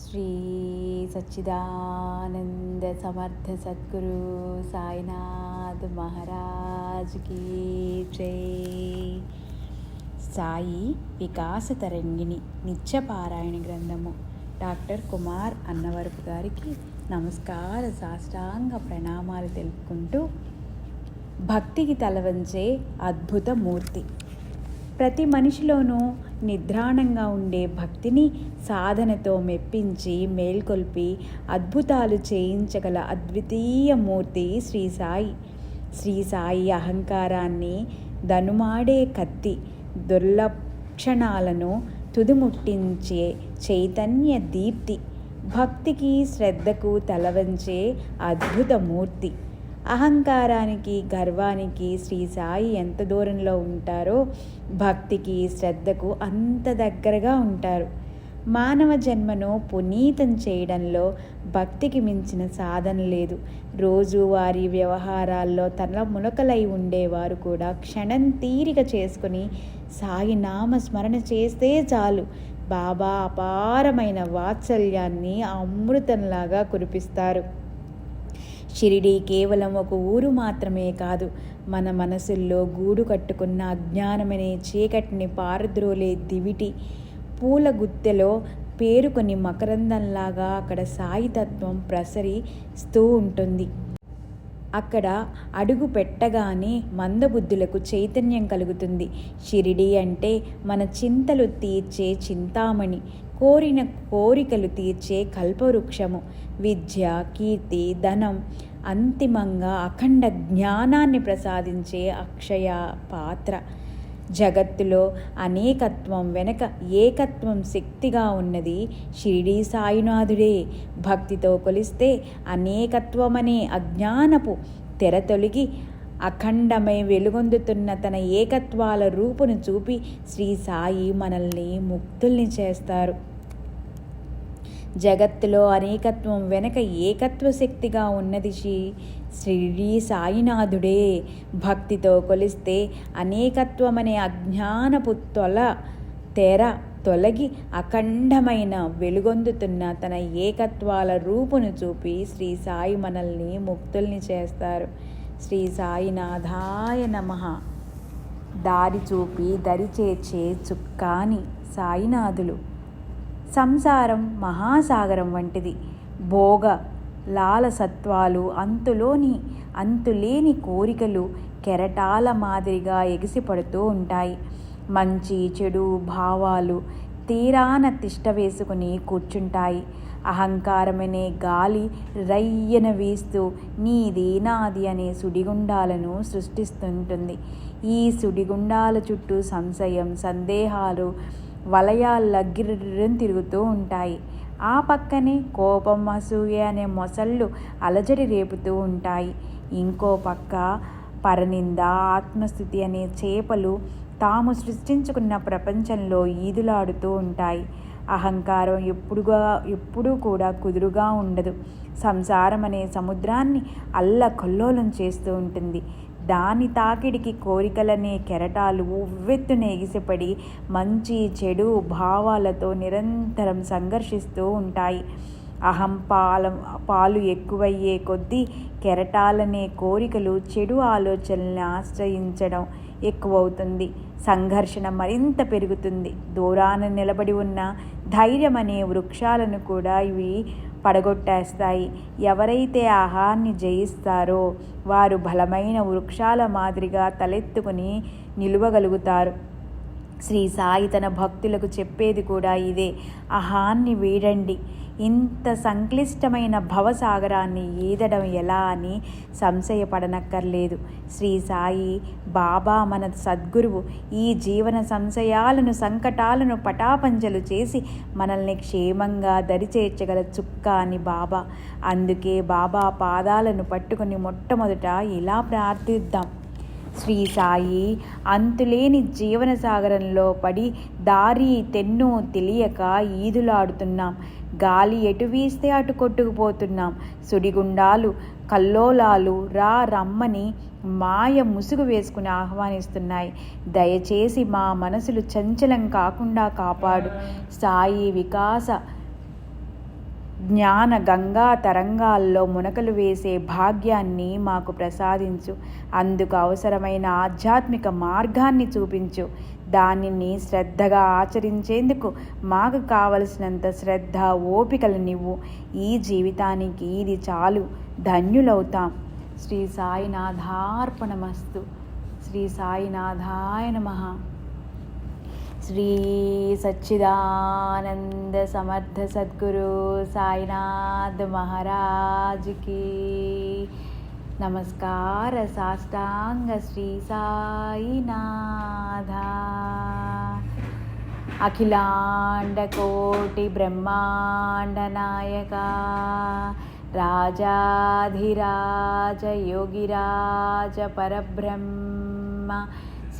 శ్రీ సచ్చిదానంద సమర్థ సద్గురు సాయినాథ్ మహారాజ్ జై. సాయి వికాస తరంగిణి నిత్యపారాయణ గ్రంథము. డాక్టర్ కుమార్ అన్నవరపు గారికి నమస్కార సాష్టాంగ ప్రణామాలు తెలుపుకుంటూ భక్తికి తలవంచే అద్భుత మూర్తి. ప్రతి మనిషిలోనూ నిద్రాణంగా ఉండే భక్తిని సాధనతో మెప్పించి మేల్కొల్పి అద్భుతాలు చేయించగల అద్వితీయ మూర్తి శ్రీ సాయి. శ్రీ సాయి అహంకారాన్ని దనుమాడే కత్తి దుర్లక్షణాలను తుదిముట్టించే చైతన్య దీప్తి భక్తికి శ్రద్ధకు తలవంచే అద్భుత మూర్తి. అహంకారానికి గర్వానికి శ్రీ సాయి ఎంత దూరంలో ఉంటారో భక్తికి శ్రద్ధకు అంత దగ్గరగా ఉంటారు. మానవ జన్మను పునీతం చేయడంలో భక్తికి మించిన సాధన లేదు. రోజువారీ వ్యవహారాల్లో తన మునకలై ఉండేవారు కూడా క్షణం తీరిక చేసుకుని సాయి నామ స్మరణ చేస్తే చాలు. బాబా అపారమైన వాత్సల్యాన్ని అమృతంలాగా కురిపిస్తారు. షిరిడి కేవలం ఒక ఊరు మాత్రమే కాదు మన మనసుల్లో గూడు కట్టుకున్న అజ్ఞానమనే చీకటిని పారద్రోలే దివిటి పూల గుత్తెలో పేరుకొని మకరందంలాగా అక్కడ సాయితత్వం ప్రసరిస్తూ ఉంటుంది. అక్కడ అడుగు పెట్టగానే మందబుద్ధులకు చైతన్యం కలుగుతుంది. షిరిడి అంటే మన చింతలు తీర్చే చింతామణి కోరిన కోరికలు తీర్చే కల్పవృక్షము. విద్య కీర్తి ధనం అంతిమంగా అఖండ జ్ఞానాన్ని ప్రసాదించే అక్షయ పాత్ర. జగత్తులో అనేకత్వం వెనక ఏకత్వం శక్తిగా ఉన్నది షిరిడీ సాయినాథుడే. భక్తితో కొలిస్తే అనేకత్వమనే అజ్ఞానపు తెర తొలగి అఖండమై వెలుగొందుతున్న తన ఏకత్వాల రూపును చూపి శ్రీ సాయి మనల్ని ముక్తుల్ని చేస్తారు. జగత్తులో అనేకత్వం వెనక ఏకత్వ శక్తిగా ఉన్నది శ్రీ శ్రీ సాయినాథుడే. భక్తితో కొలిస్తే అనేకత్వమనే అజ్ఞానపు తొల తెర తొలగి అఖండమైన వెలుగొందుతున్న తన ఏకత్వాల రూపును చూపి శ్రీ సాయి మనల్ని ముక్తుల్ని చేస్తారు. శ్రీ సాయినాథాయ నమ. దారి చూపి దరిచేర్చే చుక్కాని సాయినాథులు. సంసారం మహాసాగరం వంటిది. భోగ లాలసత్వాలు అంతులోని అంతులేని కోరికలు కెరటాల మాదిరిగా ఎగిసిపడుతూ ఉంటాయి. మంచి చెడు భావాలు తీరాన తిష్ట వేసుకుని కూర్చుంటాయి. అహంకారమనే గాలి రయ్యన వీస్తూ నీది నాది అనే సుడిగుండాలను సృష్టిస్తుంటుంది. ఈ సుడిగుండాల చుట్టూ సంశయం సందేహాలు వలయాల గిర్రని తిరుగుతూ ఉంటాయి. ఆ పక్కనే కోపం అసూయ అనే మొసళ్ళు అలజడి రేపుతూ ఉంటాయి. ఇంకో పక్క పరనింద ఆత్మస్థుతి అనే చేపలు తాము సృష్టించుకున్న ప్రపంచంలో ఈదులాడుతూ ఉంటాయి. అహంకారం ఎప్పుడుగా ఎప్పుడూ కూడా కుదురుగా ఉండదు. సంసారం అనే సముద్రాన్ని అల్లకొల్లోలం చేస్తూ ఉంటుంది. దాని తాకిడికి కోరికలనే కెరటాలు ఉవ్వెత్తున ఎగిసిపడి మంచి చెడు భావాలతో నిరంతరం సంఘర్షిస్తూ ఉంటాయి. అహం పాల పాలు ఎక్కువయ్యే కొద్దీ కెరటాలనే కోరికలు చెడు ఆలోచనల్ని ఆశ్రయించడం ఎక్కువవుతుంది. సంఘర్షణ మరింత పెరుగుతుంది. దూరాన నిలబడి ఉన్న ధైర్యం అనే వృక్షాలను కూడా ఇవి పడగొట్టేస్తాయి. ఎవరైతే ఆహాన్ని జయిస్తారో వారు బలమైన వృక్షాల మాదిరిగా తలెత్తుకుని నిలువగలుగుతారు. శ్రీ సాయి తన భక్తులకు చెప్పేది కూడా ఇదే. అహాన్ని వీడండి. ఇంత సంక్లిష్టమైన భవసాగరాన్ని ఈదడం ఎలా అని సంశయపడనక్కర్లేదు. శ్రీ సాయి బాబా మన సద్గురువు ఈ జీవన సంశయాలను సంకటాలను పటాపంచలు చేసి మనల్ని క్షేమంగా దరిచేర్చగల చుక్క అని బాబా. అందుకే బాబా పాదాలను పట్టుకుని మొట్టమొదట ఇలా ప్రార్థిద్దాం. శ్రీ సాయి అంతులేని జీవన సాగరంలో పడి దారి తెన్ను తెలియక ఈదులాడుతున్నాం. గాలి ఎటు వీస్తే అటు కొట్టుకుపోతున్నాం. సుడిగుండాలు కల్లోలాలు రా రమ్మని మాయ ముసుగు వేసుకుని ఆహ్వానిస్తున్నాయి. దయచేసి మా మనసులు చంచలం కాకుండా కాపాడు. సాయి వికాస జ్ఞాన గంగా తరంగాల్లో మునకలు వేసే భాగ్యాన్ని మాకు ప్రసాదించు. అందుకు అవసరమైన ఆధ్యాత్మిక మార్గాన్ని చూపించు. దానిని శ్రద్ధగా ఆచరించేందుకు మాకు కావలసినంత శ్రద్ధ ఓపికలు నివ్వు. ఈ జీవితానికి ఇది చాలు. ధన్యులవుతాం. శ్రీ సాయినాథార్పణమస్తు. శ్రీ సాయినాథాయ నమ. శ్రీ సచ్చిదానంద సమర్థ సద్గురు సాయినాథ్ మహారాజ్కి నమస్కార సాష్టాంగ శ్రీ సాయినాథ. అఖిలాండ కోటి బ్రహ్మాండ నాయక రాజాధిరాజ యోగిరాజ పరబ్రహ్మ